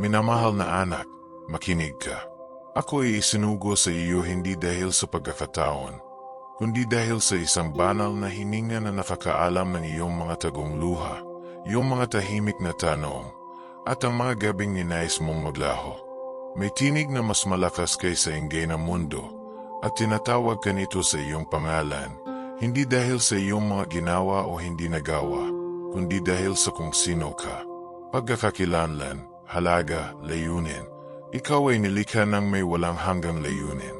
Minamahal na anak, makinig ka. Ako ay isinugo sa iyo hindi dahil sa pagkakataon, kundi dahil sa isang banal na hininga na nakakaalam ng iyong mga tagong luha, iyong mga tahimik na tanong, at ang mga gabing ninais mong maglaho. May tinig na mas malakas kaysa ingay ng mundo, at tinatawag ka nito sa iyong pangalan, hindi dahil sa iyong mga ginawa o hindi nagawa, kundi dahil sa kung sino ka. Pagkakakilanlan, halaga, layunin, ikaw ay nilikha ng may walang hanggang layunin.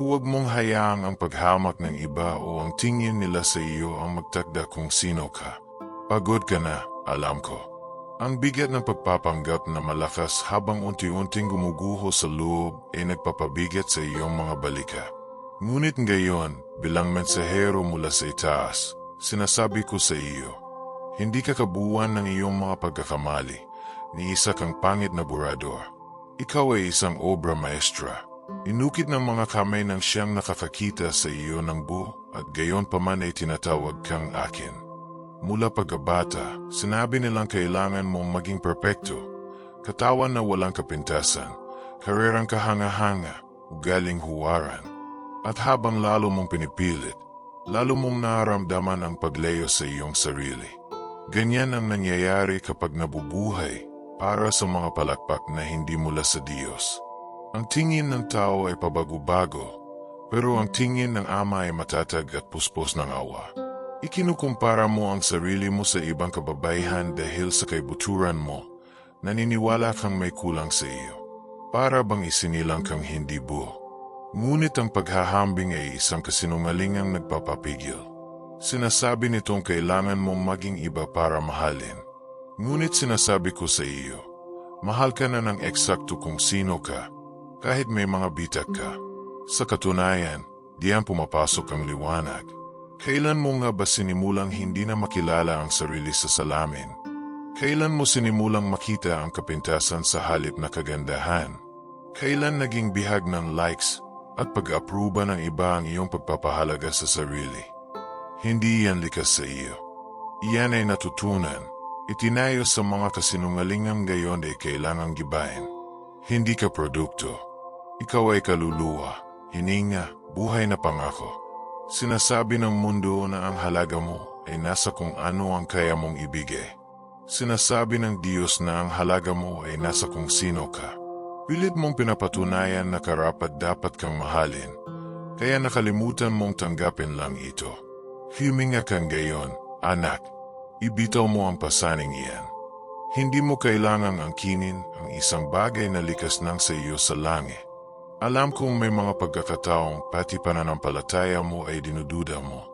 Huwag mong hayaang ang paghamak ng iba o ang tingin nila sa iyo ang magtakda kung sino ka. Pagod ka na, alam ko. Ang bigat ng pagpapanggap na malakas habang unti-unting gumuguho sa loob ay nagpapabigat sa iyong mga balika. Ngunit ngayon, bilang mensahero mula sa itaas, sinasabi ko sa iyo, hindi ka kabuuan ng iyong mga pagkakamali, ni isa kang pangit na burador. Ikaw ay isang obra maestra. Inukit ng mga kamay ng siyang nakakakita sa iyo ng buo at gayon pa man ay tinatawag kang akin. Mula pagkabata, sinabi nilang kailangan mong maging perpekto, katawan na walang kapintasan, karerang kahanga-hanga, ugaling huwaran. At habang lalo mong pinipilit, lalo mong nararamdaman ang paglayo sa iyong sarili. Ganyan ang nangyayari kapag nabubuhay para sa mga palakpak na hindi mula sa Diyos. Ang tingin ng tao ay pabago-bago, pero ang tingin ng Ama ay matatag at puspos ng awa. Ikinukumpara mo ang sarili mo sa ibang kababaihan dahil sa kaibuturan mo, naniniwala kang may kulang sa iyo. Para bang isinilang kang hindi buo. Ngunit ang paghahambing ay isang kasinungalingang nagpapapigil. Sinasabi nitong kailangan mong maging iba para mahalin. Ngunit sinasabi ko sa iyo, mahal ka na ng eksakto kung sino ka, kahit may mga bitak ka. Sa katunayan, diyan pumapasok ang liwanag. Kailan mo nga ba sinimulang hindi na makilala ang sarili sa salamin? Kailan mo sinimulang makita ang kapintasan sa halip na kagandahan? Kailan naging bihag ng likes at pag-aproba ng iba ang iyong pagpapahalaga sa sarili? Hindi yan likas sa iyo. Iyan ay natutunan Itinayos sa mga kasinungalingang gayon ay kailangang gibahin. Hindi ka produkto. Ikaw ay kaluluwa, hininga, buhay na pangako. Sinasabi ng mundo na ang halaga mo ay nasa kung ano ang kaya mong ibigay. Sinasabi ng Diyos na ang halaga mo ay nasa kung sino ka. Pilit mong pinapatunayan na karapat dapat kang mahalin, kaya nakalimutan mong tanggapin lang ito. Huminga kang gayon, anak, Ibitaw mo ang pasaning iyan. Hindi mo kailangang angkinin ang isang bagay na likas nang sa iyo sa langit. Alam kong may mga pagkakataong pati pananampalataya mo ay dinududa mo.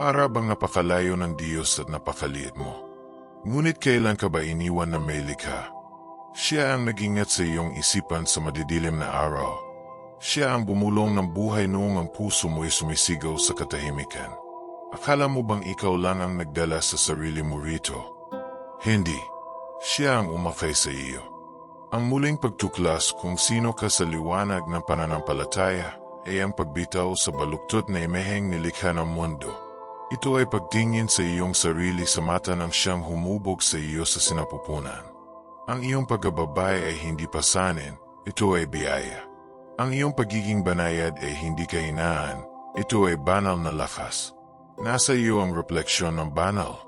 Para bang napakalayo ng Diyos at napakaliit mo. Ngunit kailan ka ba iniwan na may likha? Siya ang nagingat sa iyong isipan sa madidilim na araw. Siya ang bumulong ng buhay noong ang puso mo ay sumisigaw sa katahimikan. Akala mo bang ikaw lang ang nagdala sa sarili mo rito? Hindi. Siya ang umakay sa iyo. Ang muling pagtuklas kung sino ka sa liwanag ng pananampalataya ay ang pagbitaw sa baluktot na imeheng nilikha ng mundo. Ito ay pagtingin sa iyong sarili sa mata ng siyang humubog sa iyo sa sinapupunan. Ang iyong pagkababay ay hindi pasanin, ito ay biyaya. Ang iyong pagiging banayad ay hindi kahinaan, ito ay banal na lakas. Nasa iyo ang refleksyon ng banal.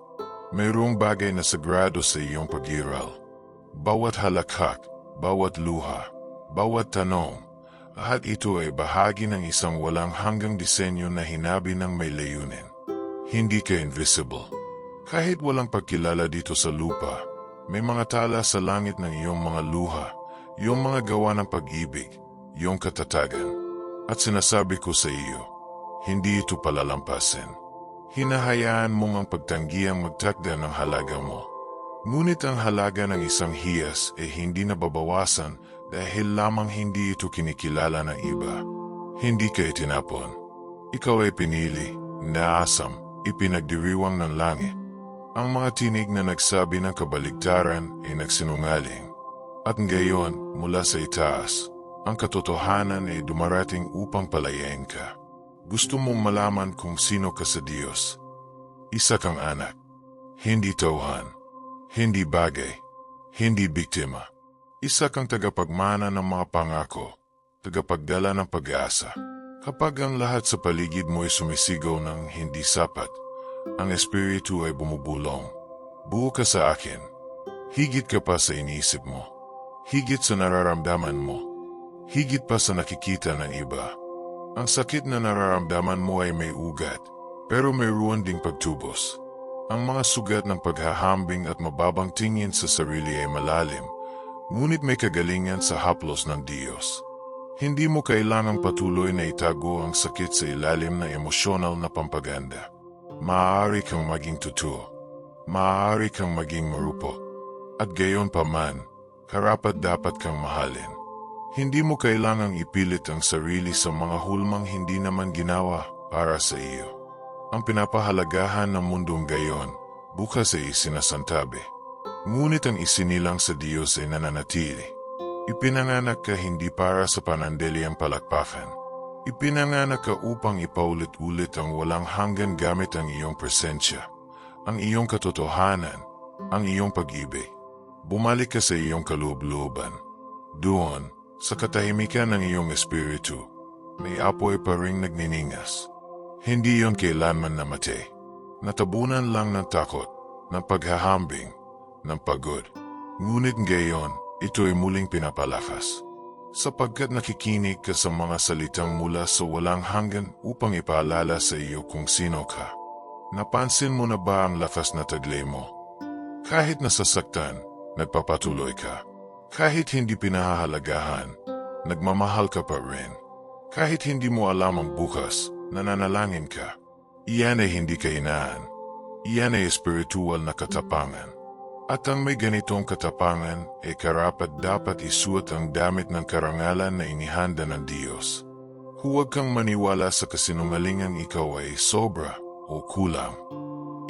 Mayroong bagay na sagrado sa iyong pagiral. Bawat halakhak, bawat luha, bawat tanong, lahat ito ay bahagi ng isang walang hanggang disenyo na hinabi ng may layunin. Hindi ka invisible. Kahit walang pagkilala dito sa lupa, may mga tala sa langit ng iyong mga luha, iyong mga gawa ng pag-ibig, iyong katatagan. At sinasabi ko sa iyo, hindi ito palalampasin. Hinahayaan mong ang pagtanggiyang magtakda ng halaga mo. Ngunit ang halaga ng isang hiyas ay hindi nababawasan dahil lamang hindi ito kinikilala ng iba. Hindi ka itinapon. Ikaw ay pinili, naasam, ipinagdiriwang ng langit. Ang mga tinig na nagsabi ng kabaligtaran ay nagsinungaling. At ngayon, mula sa itaas, ang katotohanan ay dumarating upang palayain ka. Gusto mong malaman kung sino ka sa Diyos. Isa kang anak. Hindi tauhan. Hindi bagay. Hindi biktima. Isa kang tagapagmana ng mga pangako, tagapagdala ng pag-asa. Kapag ang lahat sa paligid mo ay sumisigaw ng hindi sapat, ang Espiritu ay bumubulong. Buo ka sa akin. Higit ka pa sa iniisip mo. Higit sa nararamdaman mo. Higit pa sa nakikita ng iba. Ang sakit na nararamdaman mo ay may ugat, pero mayroon ding pagtubos. Ang mga sugat ng paghahambing at mababang tingin sa sarili ay malalim, ngunit may kagalingan sa haplos ng Diyos. Hindi mo kailangang patuloy na itago ang sakit sa ilalim ng emosyonal na pampaganda. Maaari kang maging totoo. Maaari kang maging marupok. At gayon pa man, karapat dapat kang mahalin. Hindi mo kailangang ipilit ang sarili sa mga hulmang hindi naman ginawa para sa iyo. Ang pinapahalagahan ng mundong gayon, bukas ay sinasantabi. Ngunit ang isinilang sa Diyos ay nananatili. Ipinanganak ka hindi para sa panandaliang palakpakan. Ipinanganak ka upang ipaulit-ulit ang walang hanggan gamit ang iyong presensya, ang iyong katotohanan, ang iyong pag-ibig. Bumalik ka sa iyong kaloob-looban. Doon, sa katahimikan ng iyong espiritu, may apoy pa ring nagniningas. Hindi yon kailanman namatay. Natabunan lang ng takot, ng paghahambing, ng pagod. Ngunit gayon, ito ay muling pinapalakas. Sapagkat nakikinig ka sa mga salitang mula sa walang hanggan upang ipaalala sa iyo kung sino ka. Napansin mo na ba ang lakas na taglay mo? Kahit nasasaktan, nagpapatuloy ka. Kahit hindi pinahahalagahan, nagmamahal ka pa rin. Kahit hindi mo alam ang bukas, nananalangin ka. Iyan ay hindi kainaan. Iyan ay espiritual na katapangan. At ang may ganitong katapangan ay karapat dapat isuot ang damit ng karangalan na inihanda ng Diyos. Huwag kang maniwala sa kasinungalingang ikaw ay sobra o kulang.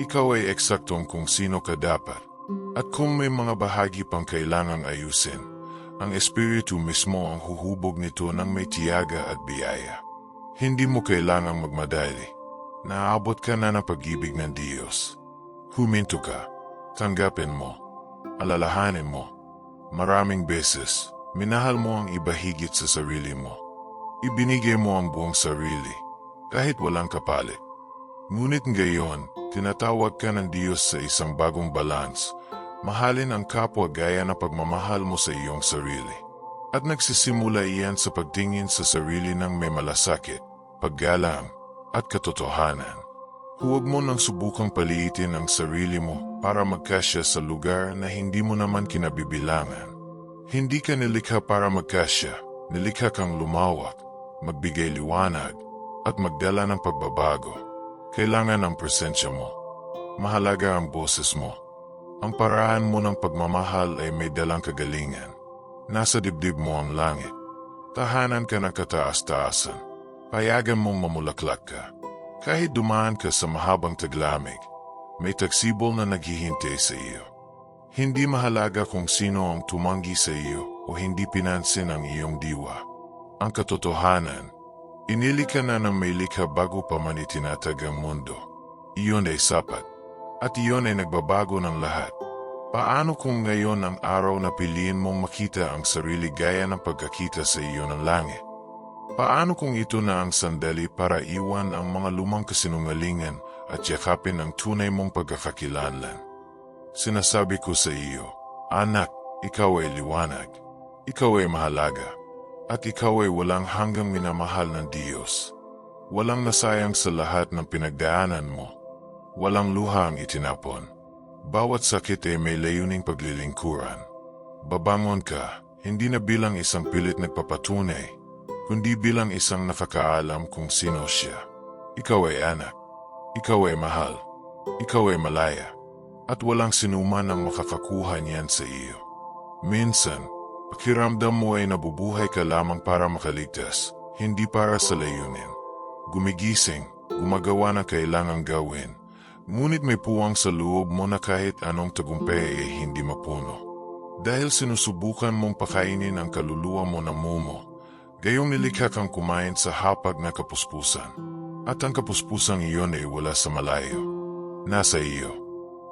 Ikaw ay eksaktong kung sino ka dapat. At kung may mga bahagi pang kailangang ayusin, ang Espiritu mismo ang huhubog nito ng may tiyaga at biyaya. Hindi mo kailangang magmadali. Naabot ka na ng pag-ibig ng Diyos. Huminto ka. Tanggapin mo. Alalahanin mo. Maraming beses, minahal mo ang iba higit sa sarili mo. Ibinigay mo ang buong sarili, kahit walang kapalit. Ngunit ngayon, tinatawag ka ng Diyos sa isang bagong balance. Mahalin ang kapwa gaya ng pagmamahal mo sa iyong sarili. At nagsisimula iyan sa pagtingin sa sarili ng may malasakit, paggalang, at katotohanan. Huwag mo nang subukang paliitin ang sarili mo para magkasya sa lugar na hindi mo naman kinabibilangan. Hindi ka nilikha para magkasya, nilikha kang lumawak, magbigay liwanag, at magdala ng pagbabago. Kailangan ang presensya mo. Mahalaga ang boses mo. Ang paraan mo ng pagmamahal ay may dalang kagalingan. Nasa dibdib mo ang langit. Tahanan ka ng kataas-taasan. Payagan mong mamulaklak ka. Kahit dumaan ka sa mahabang taglamig, may tagsibol na naghihintay sa iyo. Hindi mahalaga kung sino ang tumanggi sa iyo o hindi pinansin ang iyong diwa. Ang katotohanan, inili ka na ng may likha bago pa man itinatag ang mundo. Iyon ay sapat. At iyon ay nagbabago ng lahat. Paano kung ngayon ang araw na piliin mong makita ang sarili gaya ng pagkakita sa iyo ng langit? Paano kung ito na ang sandali para iwan ang mga lumang kasinungalingan at yakapin ang tunay mong pagkakakilanlan? Sinasabi ko sa iyo, anak, ikaw ay liwanag, ikaw ay mahalaga, at ikaw ay walang hanggang minamahal ng Diyos. Walang nasayang sa lahat ng pinagdaanan mo, walang luha ang itinapon. Bawat sakit ay may layuning paglilingkuran. Babangon ka, hindi na bilang isang pilit nagpapatunay, kundi bilang isang nakakaalam kung sino siya. Ikaw ay anak, ikaw ay mahal, ikaw ay malaya, at walang sinuman ang makakakuha niyan sa iyo. Minsan, pakiramdam mo ay nabubuhay ka lamang para makaligtas, hindi para sa layunin. Gumigising, gumagawa ng kailangang gawin, Ngunit may puwang sa loob mo na kahit anong tagumpay ay hindi mapuno. Dahil sinusubukan mong pakainin ang kaluluwa mo ng mumo, gayong nilikha kang kumain sa hapag na kapuspusan. At ang kapuspusang iyon ay wala sa malayo. Nasa iyo.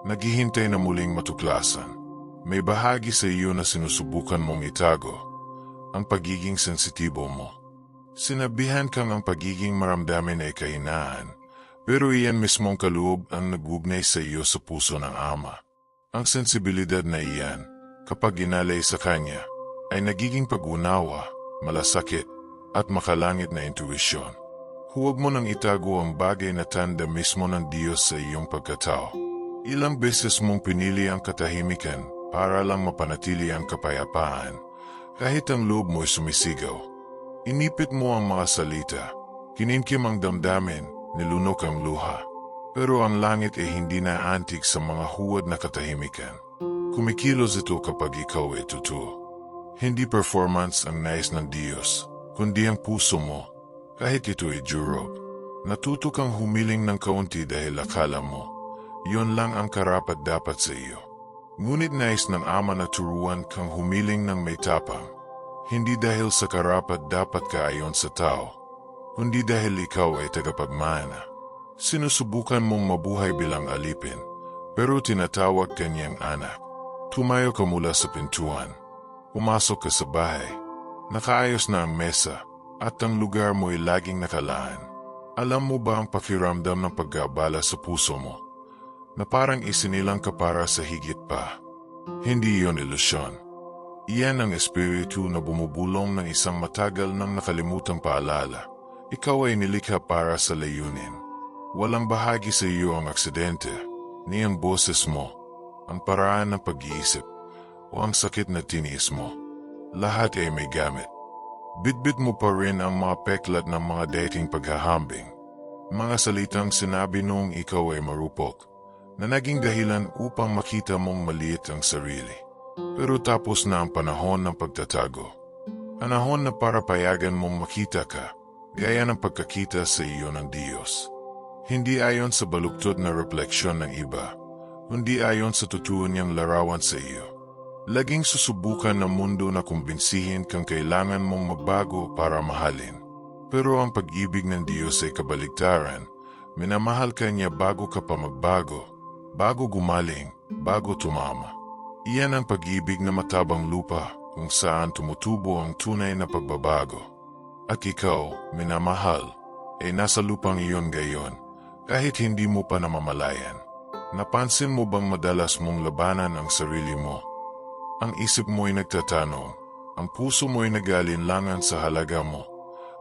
Naghihintay na muling matuklasan. May bahagi sa iyo na sinusubukan mong itago, ang pagiging sensitibo mo. Sinabihan kang ang pagiging maramdamin ay kahinaan, pero iyan mismong kaloob ang nagugnay sa iyo sa puso ng Ama. Ang sensibilidad na iyan, kapag ginalay sa Kanya, ay nagiging pag-unawa, malasakit, at makalangit na intuisyon. Huwag mo nang itago ang bagay na tanda mismo ng Diyos sa iyong pagkatao. Ilang beses mong pinili ang katahimikan para lang mapanatili ang kapayapaan, kahit ang loob mo'y sumisigaw. Inipit mo ang mga salita, kininkim ang damdamin, nilunok ang luha. Pero ang langit ay hindi na antig sa mga huwad na katahimikan. Kumikilos ito kapag ikaw ay totoo. Hindi performance ang nais ng Diyos, kundi ang puso mo, kahit ito ay durog. Natuto kang humiling ng kaunti dahil akala mo, yon lang ang karapat dapat sa iyo. Ngunit nais ng Ama na turuan kang humiling ng may tapang, hindi dahil sa karapat dapat ka ayon sa tao, kundi dahil ikaw ay tagapagmana. Sinusubukan mong mabuhay bilang alipin, pero tinatawag kanyang anak. Tumayo ka mula sa pintuan. Pumasok ka sa bahay. Nakaayos na ang mesa at ang lugar mo ay laging nakalaan. Alam mo ba ang pakiramdam ng paggabala sa puso mo? Na parang isinilang ka para sa higit pa. Hindi yon ilusyon. Iyan ang espiritu na bumubulong ng isang matagal nang nakalimutang paalala. Ikaw ay nilikha para sa layunin. Walang bahagi sa iyo ang aksidente, ni ang boses mo, ang paraan ng pag-iisip, o ang sakit na tiniis mo. Lahat ay may gamit. Bitbit mo pa rin ang mga peklat ng mga dating paghahambing. Mga salitang sinabi noong ikaw ay marupok, na naging dahilan upang makita mong maliit ang sarili. Pero tapos na ang panahon ng pagtatago. Panahon na para payagan mong makita ka, gaya ng pagkakita sa iyo ng Diyos. Hindi ayon sa baluktot na refleksyon ng iba, kundi ayon sa totoo niyang larawan sa iyo. Laging susubukan ng mundo na kumbinsihin kang kailangan mong magbago para mahalin. Pero ang pag-ibig ng Diyos ay kabaligtaran. Minamahal ka niya bago ka pa magbago, bago gumaling, bago tumama. Iyan ang pag-ibig na matabang lupa kung saan tumutubo ang tunay na pagbabago. At ikaw, minamahal, ay nasa lupang iyon gayon kahit hindi mo pa namamalayan. Napansin mo bang madalas mong labanan ang sarili mo? Ang isip mo ay nagtatanong, ang puso mo ay nagalinlangan sa halaga mo,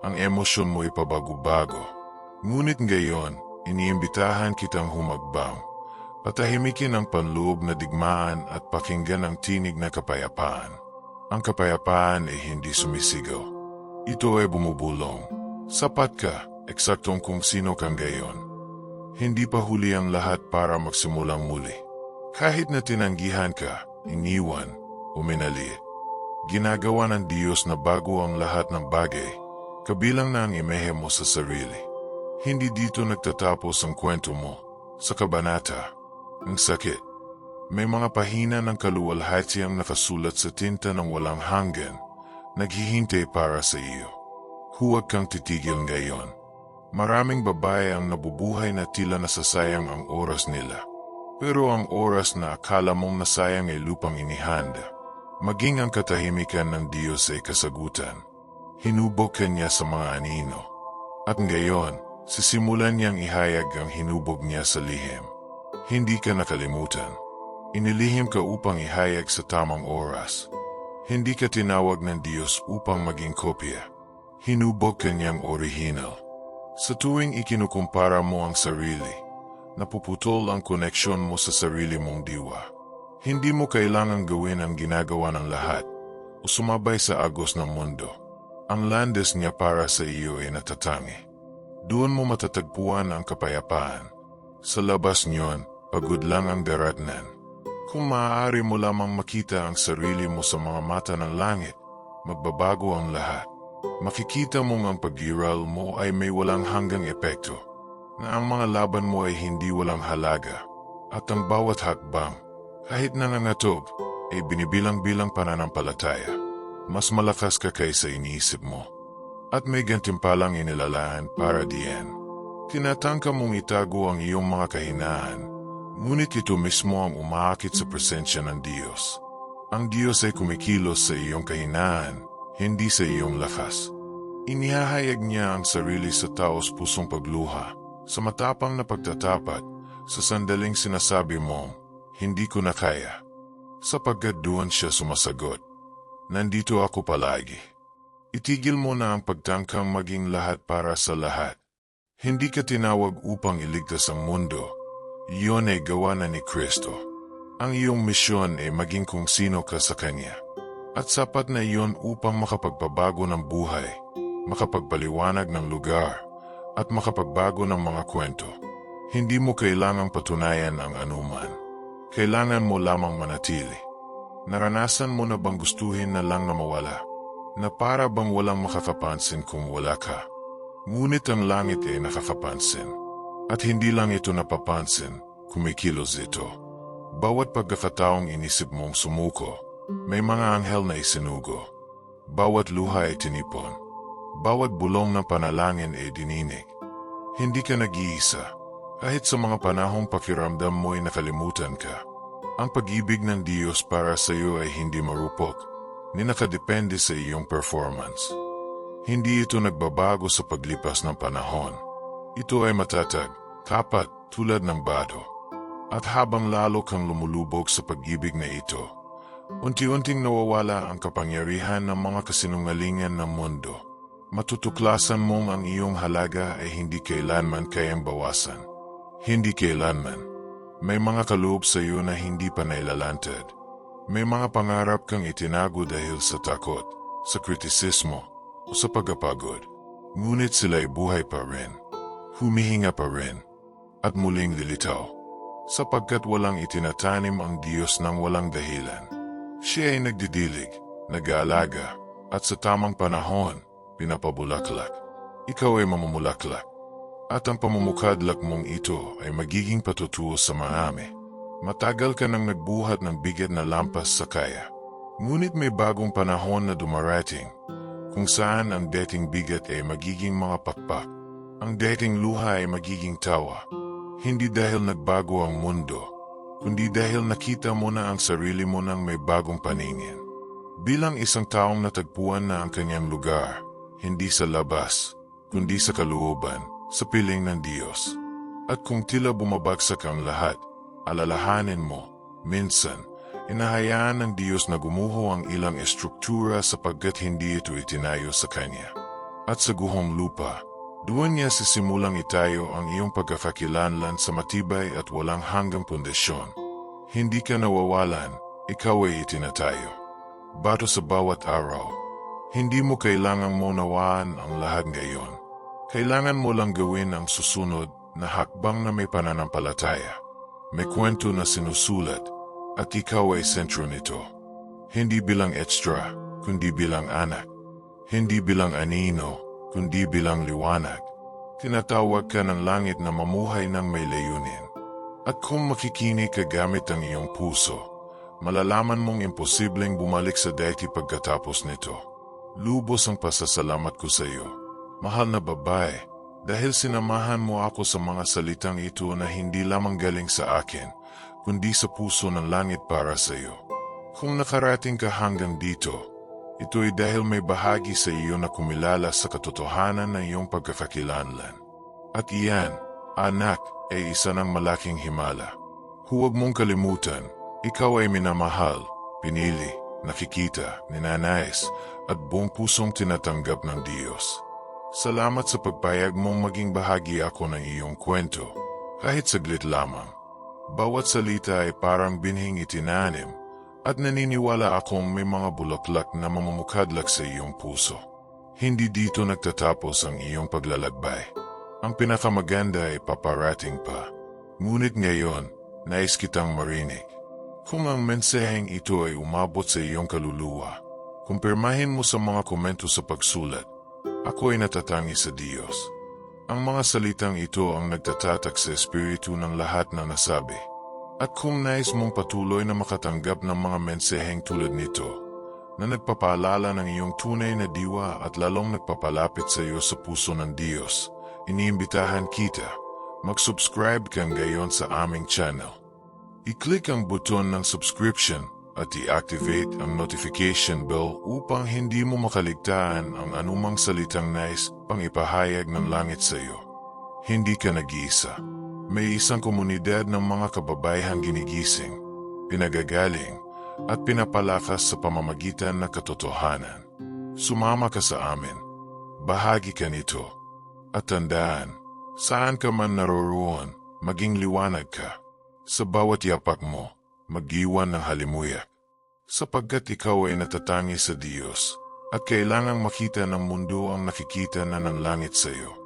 ang emosyon mo ay pabago-bago. Ngunit ngayon, iniimbitahan kitang humagbang. Patahimikin ang panloob na digmaan at pakinggan ang tinig na kapayapaan. Ang kapayapaan ay hindi sumisigaw. Ito ay bumubulong. Sapat ka, eksaktong kung sino kang gayon. Hindi pa huli ang lahat para magsimulang muli. Kahit na tinanggihan ka, iniwan, uminali. Ginagawa ng Diyos na bago ang lahat ng bagay, kabilang na ang imehe mo sa sarili. Hindi dito nagtatapos ang kwento mo, sa kabanata, ang sakit. May mga pahina ng kaluwalhatiang nakasulat sa tinta ng walang hanggan, naghihintay para sa iyo. Huwag kang titigil ngayon. Maraming babae ang nabubuhay na tila nasasayang ang oras nila. Pero ang oras na akala mong nasayang ay lupang inihanda. Maging ang katahimikan ng Diyos ay kasagutan. Hinubog niya sa mga anino. At ngayon, sisimulan niyang ihayag ang hinubog niya sa lihim. Hindi ka nakalimutan. Inilihim ka upang ihayag sa tamang oras. Hindi ka tinawag ng Diyos upang maging kopya. Hinubog ka niyang original. Sa tuwing ikinukumpara mo ang sarili, napuputol ang koneksyon mo sa sarili mong diwa. Hindi mo kailangang gawin ang ginagawa ng lahat o sumabay sa agos ng mundo. Ang landes niya para sa iyo ay natatangi. Doon mo matatagpuan ang kapayapaan. Sa labas niyon, pagod lang ang daratnan. Kung maaari mo lamang makita ang sarili mo sa mga mata ng langit, magbabago ang lahat. Makikita mong ang pag-iral mo ay may walang hanggang epekto, na ang mga laban mo ay hindi walang halaga, at ang bawat hakbang, kahit nangangatog, ay binibilang-bilang pananampalataya. Mas malakas ka kaysa iniisip mo, at may gantimpalang inilalaan para diyan. Tinatangka mong itago ang iyong mga kahinaan, ngunit ito mismo ang umaakit sa presensya ng Diyos. Ang Diyos ay kumikilos sa iyong kahinaan, hindi sa iyong lakas. Inihahayag niya ang sarili sa taos pusong pagluha, sa matapang na pagtatapat, sa sandaling sinasabi mong, hindi ko na kaya. Sapagkat doon siya sumasagot, nandito ako palagi. Itigil mo na ang pagtangkang maging lahat para sa lahat. Hindi ka tinawag upang iligtas ang mundo. Iyon ay gawa na ni Kristo. Ang iyong misyon ay maging kung sino ka sa Kanya. At sapat na iyon upang makapagpabago ng buhay, makapagpaliwanag ng lugar, at makapagbago ng mga kwento. Hindi mo kailangang patunayan ang anuman. Kailangan mo lamang manatili. Naranasan mo na bang gustuhin na lang na mawala? Na para bang walang makakapansin kung wala ka? Ngunit ang langit ay nakakapansin. At hindi lang ito napapansin, kumikilos ito. Bawat pagkakataong inisip mong sumuko, may mga anghel na isinugo. Bawat luha ay tinipon. Bawat bulong ng panalangin ay dininig. Hindi ka nag-iisa. Kahit sa mga panahong pakiramdam mo ay nakalimutan ka. Ang pag-ibig ng Diyos para sa iyo ay hindi marupok, ni nakadepende sa iyong performance. Hindi ito nagbabago sa paglipas ng panahon. Ito ay matatag, kapat, tulad ng bado. At habang lalo kang lumulubog sa pag-ibig na ito, unti-unting nawawala ang kapangyarihan ng mga kasinungalingan ng mundo. Matutuklasan mong ang iyong halaga ay hindi kailanman kayang bawasan. Hindi kailanman. May mga kaloob sa iyo na hindi pa nailalantad. May mga pangarap kang itinago dahil sa takot, sa kritisismo, o sa pagkapagod. Ngunit sila ay buhay pa rin. Humihinga pa rin. At muling lilitaw. Sapagkat walang itinatanim ang Diyos ng walang dahilan. Siya ay nagdidilig, nag-aalaga, at sa tamang panahon, pinapabulaklak. Ikaw ay mamumulaklak. At ang pamumukadlak mong ito ay magiging patutuo sa marami. Matagal ka nang nagbuhat ng bigat na lampas sa kaya. Ngunit may bagong panahon na dumarating, kung saan ang dating bigat ay magiging mga pakpak. Ang dating luha ay magiging tawa. Hindi dahil nagbago ang mundo, kundi dahil nakita mo na ang sarili mo nang may bagong paningin. Bilang isang taong natagpuan na ang kanyang lugar, hindi sa labas, kundi sa kalooban, sa piling ng Diyos. At kung tila bumabagsak ang lahat, alalahanin mo, minsan, inahayaan ng Diyos na gumuho ang ilang estruktura sapagkat hindi ito itinayo sa Kanya. At sa guhong lupa, doon niya sisimulang itayo ang iyong pagkakakilanlan sa matibay at walang hanggang pundasyon. Hindi ka nawawalan, ikaw ay itinatayo. Bato sa bawat araw, hindi mo kailangang maunawaan ang lahat ngayon. Kailangan mo lang gawin ang susunod na hakbang na may pananampalataya. May kwento na sinusulat at ikaw ay sentro nito. Hindi bilang extra, kundi bilang anak. Hindi bilang anino, kundi bilang liwanag. Tinatawag ka ng langit na mamuhay ng may layunin. At kung makikinig ka gamit ang iyong puso, malalaman mong imposibleng bumalik sa dati pagkatapos nito. Lubos ang pasasalamat ko sa iyo. Mahal na babae, dahil sinamahan mo ako sa mga salitang ito na hindi lamang galing sa akin, kundi sa puso ng langit para sa iyo. Kung nakarating ka hanggang dito, ito ay dahil may bahagi sa iyo na kumilala sa katotohanan ng iyong pagkakakilanlan. At iyan, anak, ay isa ng malaking himala. Huwag mong kalimutan, ikaw ay minamahal, pinili, nakikita, ninanais, at buong pusong tinatanggap ng Diyos. Salamat sa pagpayag mong maging bahagi ako ng iyong kwento, kahit saglit lamang. Bawat salita ay parang binhing itinanim, at naniniwala akong may mga bulaklak na mamamukadlak sa iyong puso. Hindi dito nagtatapos ang iyong paglalakbay. Ang pinakamaganda ay paparating pa. Ngunit ngayon, nais kitang marinig. Kung ang mensaheng ito ay umabot sa iyong kaluluwa, kumpirmahin mo sa mga komento sa pagsulat ako ay natatangi sa Diyos. Ang mga salitang ito ang nagtatatak sa espiritu ng lahat na nasabi. At kung nais mong patuloy na makatanggap ng mga mensaheng tulad nito, na nagpapaalala ng iyong tunay na diwa at lalong nagpapalapit sa iyo sa puso ng Diyos, iniimbitahan kita, mag-subscribe kang gayon sa aming channel. I-click ang buton ng subscription at i-activate ang notification bell upang hindi mo makaligtaan ang anumang salitang nais pang ipahayag ng langit sa iyo. Hindi ka nag-iisa. May isang komunidad ng mga kababayang ginigising, pinagagaling, at pinapalakas sa pamamagitan ng katotohanan. Sumama ka sa amin. Bahagi ka nito. At tandaan, saan ka man naroroon, maging liwanag ka. Sa bawat yapak mo, mag-iwan ng halimuyak. Sapagkat ikaw ay natatangi sa Diyos at kailangang makita ng mundo ang nakikita na ng langit sa iyo.